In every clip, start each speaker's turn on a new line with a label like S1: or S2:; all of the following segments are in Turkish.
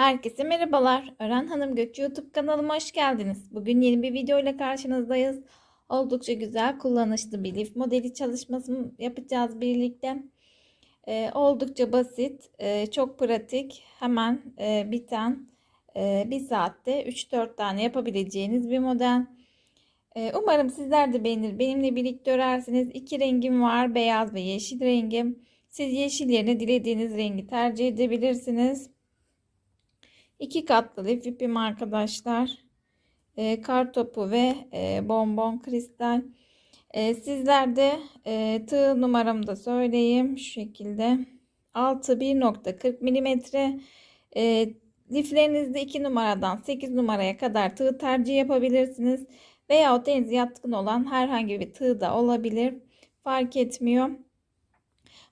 S1: Herkese merhabalar. Ören Hanım Göç YouTube kanalıma hoş geldiniz. Bugün yeni bir video ile karşınızdayız. Oldukça güzel, kullanışlı bir lif modeli çalışması yapacağız birlikte. Ee, oldukça basit, e, çok pratik, hemen e, biten, e, bir saatte 3-4 tane yapabileceğiniz bir model. E, umarım sizler de beğenir. Benimle birlikte örersiniz. İki rengim var, beyaz ve yeşil rengim. Siz yeşil yerine dilediğiniz rengi tercih edebilirsiniz. İki katlı lif ipim arkadaşlar. E, kar topu ve e, bonbon kristal. E, sizler de e, tığ numaramı da söyleyeyim. Şu şekilde. 6 1.40 milimetre. E, liflerinizde 2 numaradan 8 numaraya kadar tığ tercih yapabilirsiniz. Veya deniz yatkın olan herhangi bir tığ da olabilir. Fark etmiyor.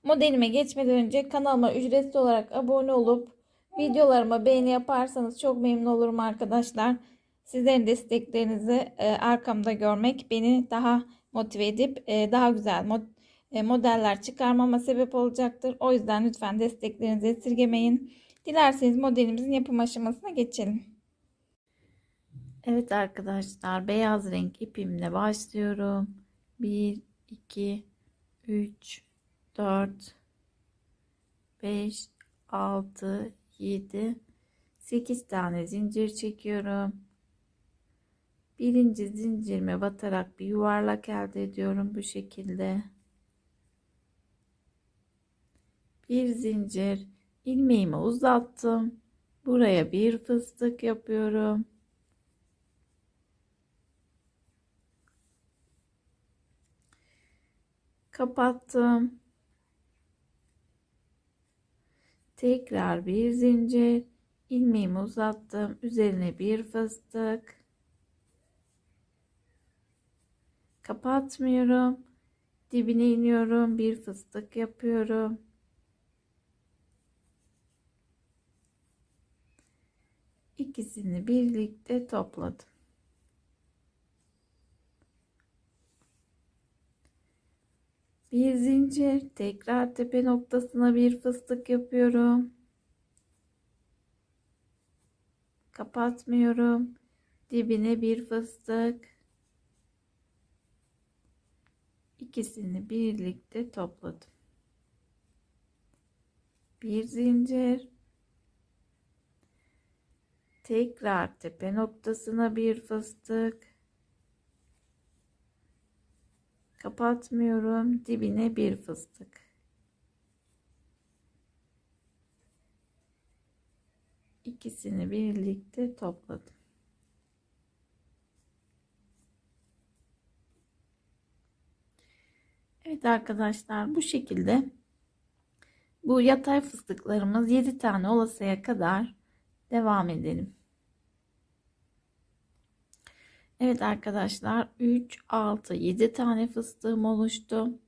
S1: Modelime geçmeden önce kanalıma ücretsiz olarak abone olup Videolarıma beğeni yaparsanız çok memnun olurum arkadaşlar. Sizlerin desteklerinizi e, arkamda görmek beni daha motive edip e, daha güzel e, modeller çıkarmama sebep olacaktır. O yüzden lütfen desteklerinizi esirgemeyin. Dilerseniz modelimizin yapım aşamasına geçelim. Evet arkadaşlar beyaz renk ipimle başlıyorum. 1, 2, 3, 4, 5, 6, 7 8 tane zincir çekiyorum. Birinci zincirime batarak bir yuvarlak elde ediyorum bu şekilde. Bir zincir ilmeğimi uzattım. Buraya bir fıstık yapıyorum. Kapattım. Tekrar bir zincir. ilmeğimi uzattım. Üzerine bir fıstık. Kapatmıyorum. Dibine iniyorum. Bir fıstık yapıyorum. İkisini birlikte topladım. Bir zincir, tekrar tepe noktasına bir fıstık yapıyorum. Kapatmıyorum. Dibine bir fıstık. İkisini birlikte topladım. Bir zincir. Tekrar tepe noktasına bir fıstık. Kapatmıyorum. Dibine bir fıstık. İkisini birlikte topladım. Evet arkadaşlar bu şekilde bu yatay fıstıklarımız 7 tane olasıya kadar devam edelim. Evet arkadaşlar 3, 6, 7 tane fıstığım oluştu.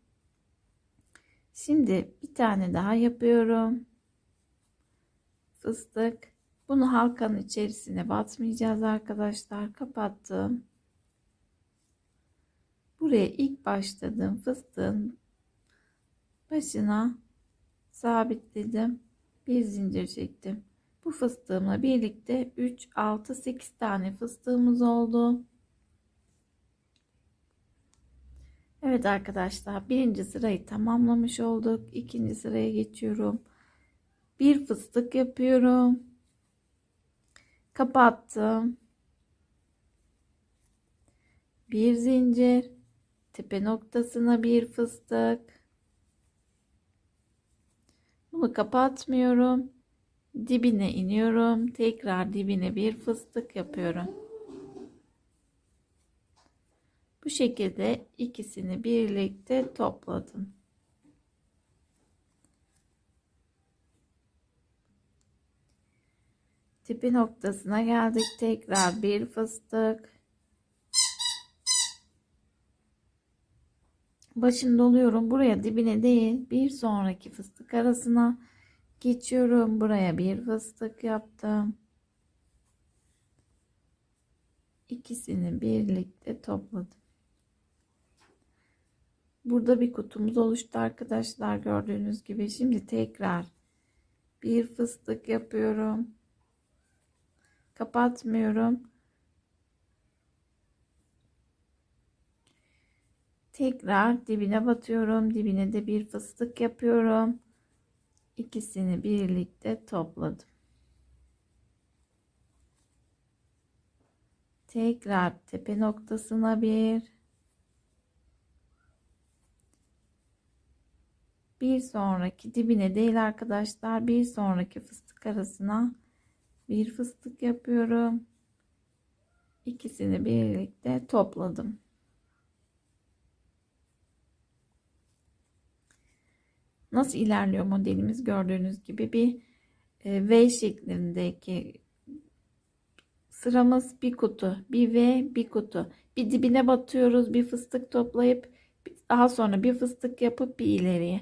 S1: Şimdi bir tane daha yapıyorum. Fıstık. Bunu halkanın içerisine batmayacağız arkadaşlar. Kapattım. Buraya ilk başladığım fıstığın başına sabitledim. Bir zincir çektim. Bu fıstığımla birlikte 3, 6, 8 tane fıstığımız oldu. Evet arkadaşlar birinci sırayı tamamlamış olduk. İkinci sıraya geçiyorum. Bir fıstık yapıyorum. Kapattım. Bir zincir. Tepe noktasına bir fıstık. Bunu kapatmıyorum. Dibine iniyorum. Tekrar dibine bir fıstık yapıyorum. Bu şekilde ikisini birlikte topladım. Tipi noktasına geldik. Tekrar bir fıstık. Başını doluyorum. Buraya dibine değil bir sonraki fıstık arasına geçiyorum. Buraya bir fıstık yaptım. İkisini birlikte topladım. Burada bir kutumuz oluştu arkadaşlar gördüğünüz gibi. Şimdi tekrar bir fıstık yapıyorum. Kapatmıyorum. Tekrar dibine batıyorum. Dibine de bir fıstık yapıyorum. İkisini birlikte topladım. Tekrar tepe noktasına bir bir sonraki dibine değil arkadaşlar bir sonraki fıstık arasına bir fıstık yapıyorum. İkisini birlikte topladım. Nasıl ilerliyor modelimiz gördüğünüz gibi bir e, V şeklindeki sıramız bir kutu, bir V, bir kutu. Bir dibine batıyoruz, bir fıstık toplayıp daha sonra bir fıstık yapıp bir ileriye.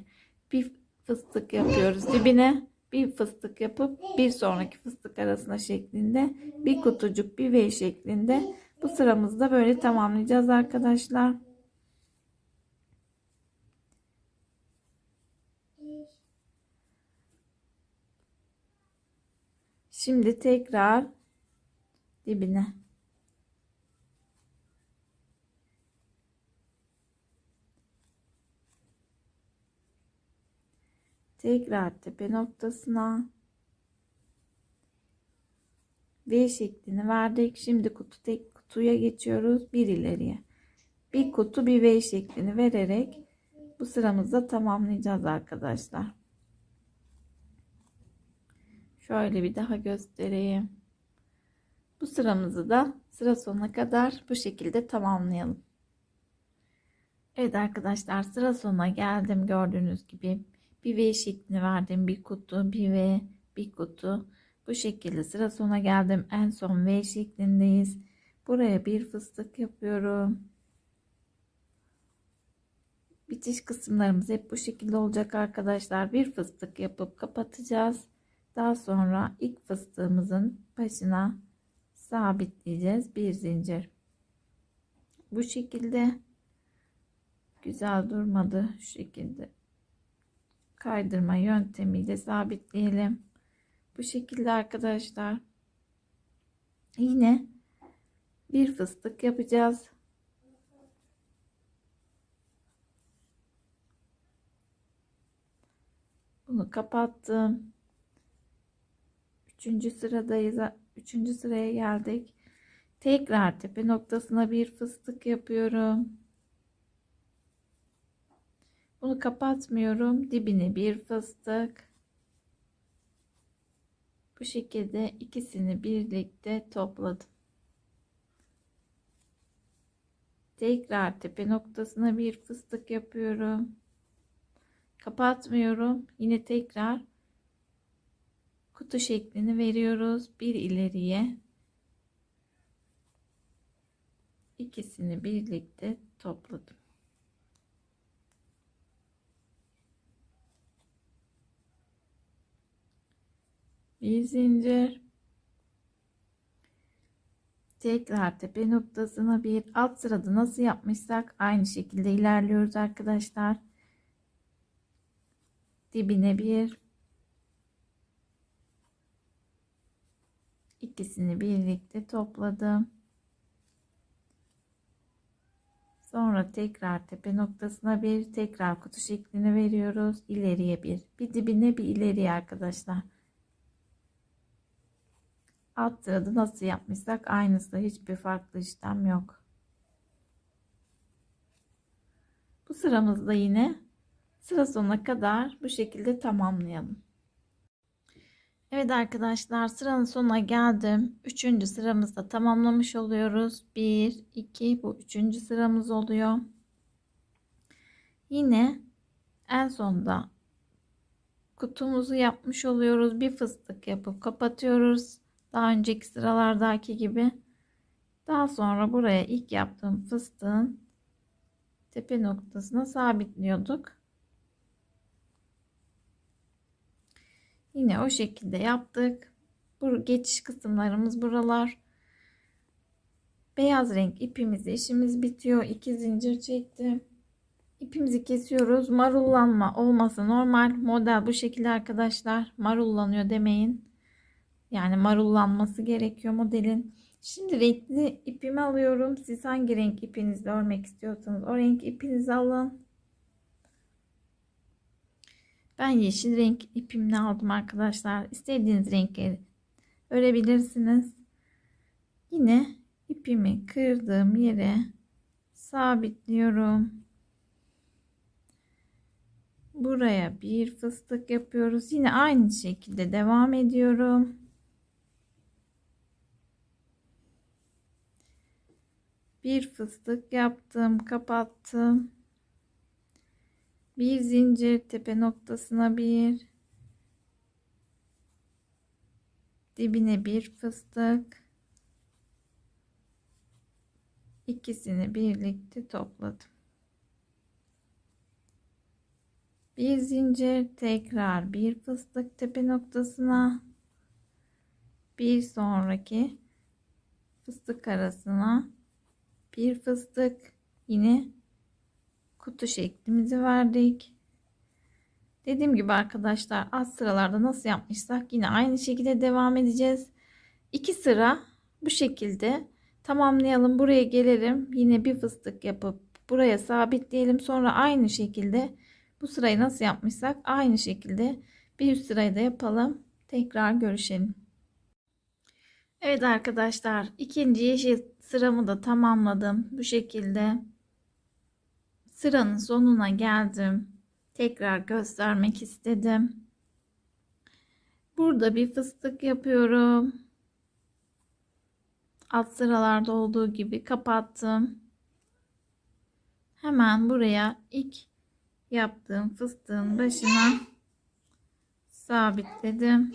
S1: Bir fıstık yapıyoruz dibine, bir fıstık yapıp bir sonraki fıstık arasına şeklinde bir kutucuk, bir V şeklinde bu sıramızda böyle tamamlayacağız arkadaşlar. Şimdi tekrar dibine. Tekrar tepe noktasına V şeklini verdik. Şimdi kutu tek kutuya geçiyoruz. Bir ileriye. Bir kutu bir V şeklini vererek bu sıramızda tamamlayacağız arkadaşlar. Şöyle bir daha göstereyim. Bu sıramızı da sıra sonuna kadar bu şekilde tamamlayalım. Evet arkadaşlar sıra sonuna geldim gördüğünüz gibi. Bir V şeklini verdim. Bir kutu, bir V, bir kutu. Bu şekilde sıra sonuna geldim. En son V şeklindeyiz. Buraya bir fıstık yapıyorum. Bitiş kısımlarımız hep bu şekilde olacak arkadaşlar. Bir fıstık yapıp kapatacağız. Daha sonra ilk fıstığımızın başına sabitleyeceğiz. Bir zincir. Bu şekilde güzel durmadı. Şu şekilde kaydırma yöntemiyle sabitleyelim. Bu şekilde arkadaşlar. Yine bir fıstık yapacağız. Bunu kapattım. Üçüncü sıradayız. Üçüncü sıraya geldik. Tekrar tepe noktasına bir fıstık yapıyorum. Bunu kapatmıyorum. Dibine bir fıstık. Bu şekilde ikisini birlikte topladım. Tekrar tepe noktasına bir fıstık yapıyorum. Kapatmıyorum. Yine tekrar kutu şeklini veriyoruz. Bir ileriye ikisini birlikte topladım. Bir zincir. Tekrar tepe noktasına bir alt sırada nasıl yapmışsak aynı şekilde ilerliyoruz arkadaşlar. Dibine bir ikisini birlikte topladım. Sonra tekrar tepe noktasına bir tekrar kutu şeklini veriyoruz. İleriye bir. Bir dibine bir ileriye arkadaşlar. Alt sırada nasıl yapmışsak aynısı hiçbir farklı işlem yok. Bu sıramızda yine sıra sonuna kadar bu şekilde tamamlayalım. Evet arkadaşlar sıranın sonuna geldim. Üçüncü sıramızda tamamlamış oluyoruz. Bir, iki, bu üçüncü sıramız oluyor. Yine en sonda kutumuzu yapmış oluyoruz. Bir fıstık yapıp kapatıyoruz. Daha önceki sıralardaki gibi. Daha sonra buraya ilk yaptığım fıstığın tepe noktasına sabitliyorduk. Yine o şekilde yaptık. Bu geçiş kısımlarımız buralar. Beyaz renk ipimizi işimiz bitiyor. İki zincir çektim. İpimizi kesiyoruz. Marullanma olması normal. Model bu şekilde arkadaşlar. Marullanıyor demeyin. Yani marullanması gerekiyor modelin. Şimdi renkli ipimi alıyorum. Siz hangi renk ipinizle örmek istiyorsanız o renk ipinizi alın. Ben yeşil renk ipimle aldım arkadaşlar. İstediğiniz renkleri örebilirsiniz. Yine ipimi kırdığım yere sabitliyorum. Buraya bir fıstık yapıyoruz. Yine aynı şekilde devam ediyorum. Bir fıstık yaptım, kapattım. Bir zincir tepe noktasına bir dibine bir fıstık ikisini birlikte topladım. Bir zincir tekrar bir fıstık tepe noktasına bir sonraki fıstık arasına bir fıstık yine kutu şeklimizi verdik. Dediğim gibi arkadaşlar az sıralarda nasıl yapmışsak yine aynı şekilde devam edeceğiz. İki sıra bu şekilde tamamlayalım. Buraya gelelim. Yine bir fıstık yapıp buraya sabitleyelim. Sonra aynı şekilde bu sırayı nasıl yapmışsak aynı şekilde bir üst sırayı da yapalım. Tekrar görüşelim. Evet arkadaşlar ikinci yeşil sıramı da tamamladım. Bu şekilde sıranın sonuna geldim. Tekrar göstermek istedim. Burada bir fıstık yapıyorum. Alt sıralarda olduğu gibi kapattım. Hemen buraya ilk yaptığım fıstığın başına sabitledim.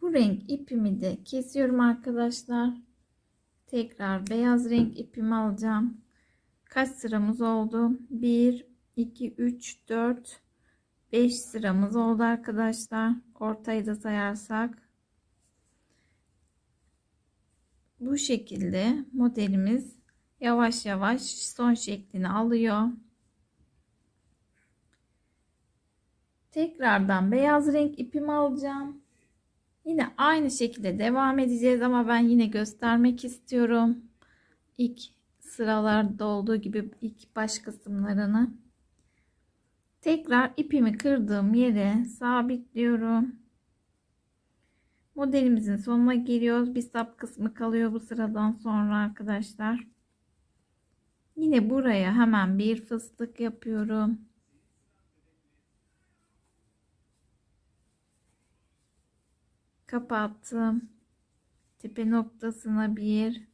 S1: Bu renk ipimi de kesiyorum arkadaşlar. Tekrar beyaz renk ipimi alacağım. Kaç sıramız oldu? 1, 2, 3, 4, 5 sıramız oldu arkadaşlar. Ortayı da sayarsak. Bu şekilde modelimiz yavaş yavaş son şeklini alıyor. Tekrardan beyaz renk ipimi alacağım. Yine aynı şekilde devam edeceğiz ama ben yine göstermek istiyorum. İlk sıralarda olduğu gibi ilk baş kısımlarını. Tekrar ipimi kırdığım yere sabitliyorum. Modelimizin sonuna geliyoruz. Bir sap kısmı kalıyor bu sıradan sonra arkadaşlar. Yine buraya hemen bir fıstık yapıyorum. Kapattım. Tepe noktasına bir.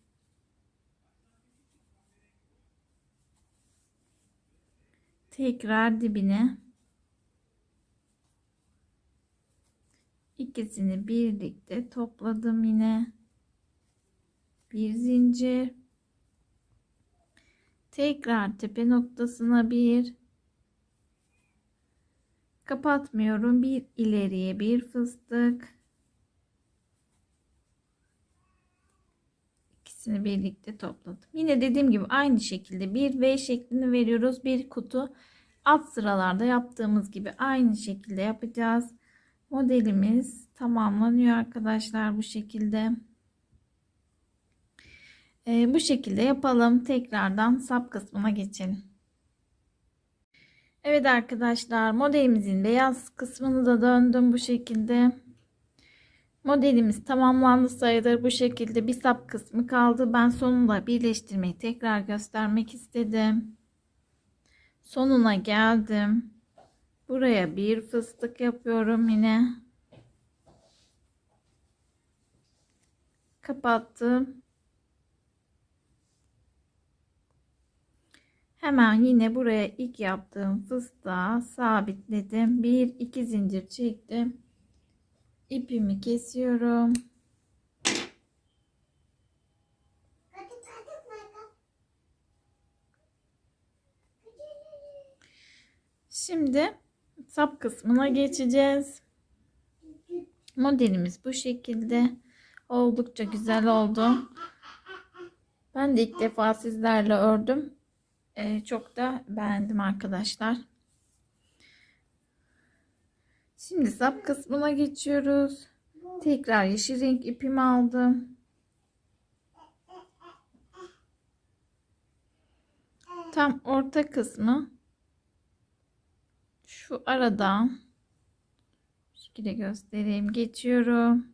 S1: Tekrar dibine. İkisini birlikte topladım yine. Bir zincir. Tekrar tepe noktasına bir. Kapatmıyorum. Bir ileriye bir fıstık ikisini birlikte topladım yine dediğim gibi aynı şekilde bir V şeklini veriyoruz bir kutu alt sıralarda yaptığımız gibi aynı şekilde yapacağız modelimiz tamamlanıyor arkadaşlar bu şekilde. Ee, bu şekilde yapalım. Tekrardan sap kısmına geçelim. Evet arkadaşlar modelimizin beyaz kısmını da döndüm bu şekilde. Modelimiz tamamlandı sayılır. Bu şekilde bir sap kısmı kaldı. Ben sonunda birleştirmeyi tekrar göstermek istedim. Sonuna geldim. Buraya bir fıstık yapıyorum yine. Kapattım. Hemen yine buraya ilk yaptığım fıstığa sabitledim. Bir iki zincir çektim. İpimi kesiyorum. Şimdi sap kısmına geçeceğiz. Modelimiz bu şekilde. Oldukça güzel oldu. Ben de ilk defa sizlerle ördüm. Ee, çok da beğendim arkadaşlar. Şimdi sap kısmına geçiyoruz. Tekrar yeşil renk ipimi aldım. Tam orta kısmı şu aradan şu şekilde göstereyim. Geçiyorum.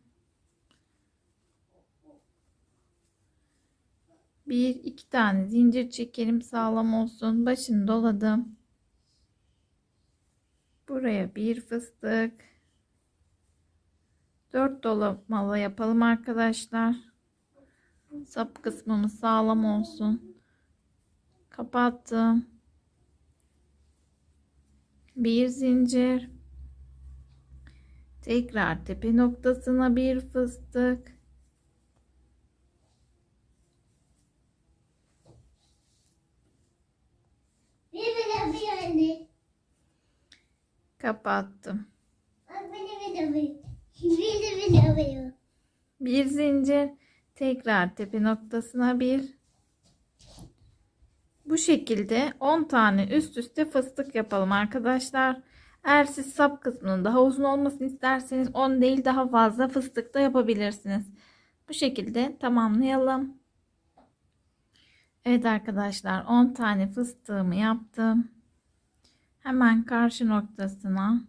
S1: Bir iki tane zincir çekelim sağlam olsun. Başını doladım. Buraya bir fıstık. Dört dolamalı yapalım arkadaşlar. Sap kısmımız sağlam olsun. Kapattım. Bir zincir. Tekrar tepe noktasına bir fıstık.
S2: Bir bile bir anne.
S1: Kapattım. Bir zincir. Tekrar tepe noktasına bir. Bu şekilde 10 tane üst üste fıstık yapalım arkadaşlar. Eğer siz sap kısmının daha uzun olmasını isterseniz 10 değil daha fazla fıstık da yapabilirsiniz. Bu şekilde tamamlayalım. Evet arkadaşlar 10 tane fıstığımı yaptım. Hemen karşı noktasına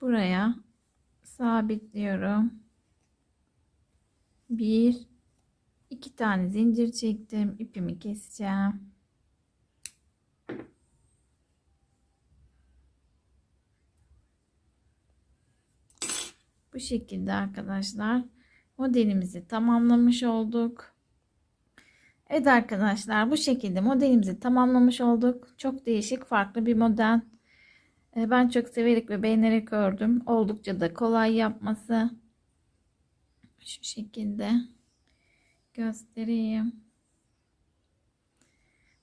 S1: buraya sabitliyorum. Bir, iki tane zincir çektim. ipimi keseceğim. Bu şekilde arkadaşlar modelimizi tamamlamış olduk. Evet arkadaşlar bu şekilde modelimizi tamamlamış olduk. Çok değişik farklı bir model. Ee, Ben çok severek ve beğenerek ördüm. Oldukça da kolay yapması. Şu şekilde göstereyim.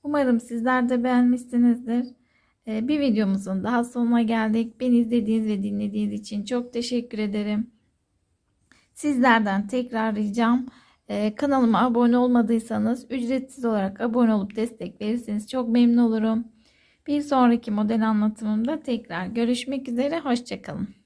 S1: Umarım sizler de beğenmişsinizdir. Ee, Bir videomuzun daha sonuna geldik. Beni izlediğiniz ve dinlediğiniz için çok teşekkür ederim. Sizlerden tekrar ricam e, kanalıma abone olmadıysanız ücretsiz olarak abone olup destek verirseniz çok memnun olurum. Bir sonraki model anlatımımda tekrar görüşmek üzere. Hoşçakalın.